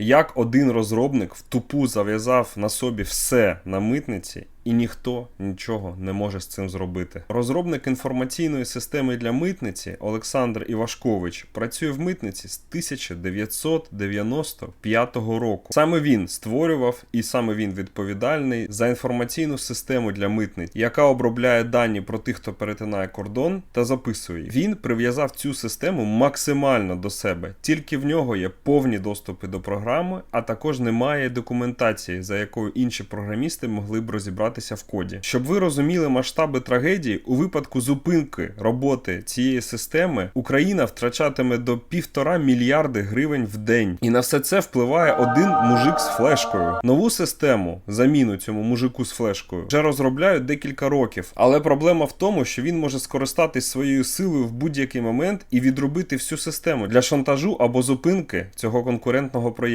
як один розробник в тупу зав'язав на собі все на митниці, і ніхто нічого не може з цим зробити. Розробник інформаційної системи для митниці Олександр Івашкович працює в митниці з 1995 року. Саме він створював і саме він відповідальний за інформаційну систему для митниць, яка обробляє дані про тих, хто перетинає кордон та записує. Він прив'язав цю систему максимально до себе. Тільки в нього є повні доступи до програми, а також немає документації, за якою інші програмісти могли б розібратися в коді. Щоб ви розуміли масштаби трагедії, у випадку зупинки роботи цієї системи Україна втрачатиме до півтора мільярди гривень в день. І на все це впливає один мужик з флешкою. Нову систему, заміну цьому мужику з флешкою, вже розробляють декілька років. Але проблема в тому, що він може скористатись своєю силою в будь-який момент і відробити всю систему для шантажу або зупинки цього конкурентного проєкту.